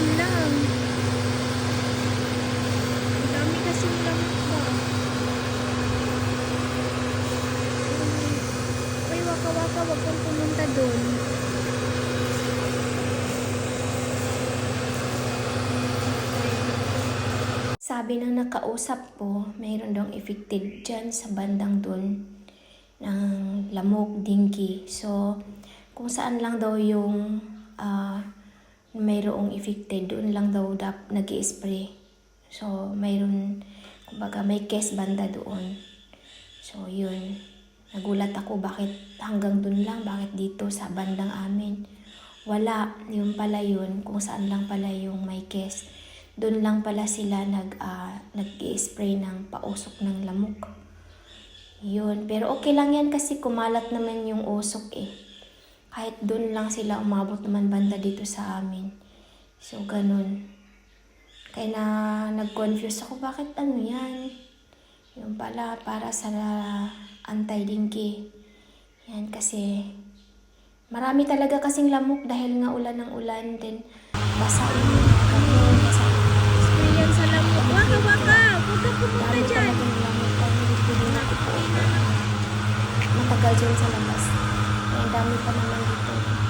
Yan lang. Ang dami kasing lamok ba? Uy, waka-waka, wag kang pumunta doon. Sabi ng nakausap ko, mayroon daw evicted dyan sa bandang doon ng lamok, dinky. So, kung saan lang daw yung uh, mayroong affected, doon lang daw dap nag spray So, mayroon, kumbaga may case banda doon. So, yun. Nagulat ako bakit hanggang dun lang, bakit dito sa bandang amin. Wala, yun pala yun, kung saan lang pala yung may case. Doon lang pala sila nag, ah, nag-spray ng pausok ng lamok. Yun, pero okay lang yan kasi kumalat naman yung usok eh. Kahit doon lang sila umabot naman banda dito sa amin. So, ganun. Kaya na nag-confuse ako, bakit ano yan? Yung pala, para sa anti-dinky. Yan, kasi marami talaga kasing lamok dahil nga ulan ng ulan. Then, basa yung basa yan sa lamok. Waka, waka! Huwag ka pumunta Dami dyan. talagang lamok kaya hindi ko ako matagal dyan sa labas. Kaya dami pa naman dito.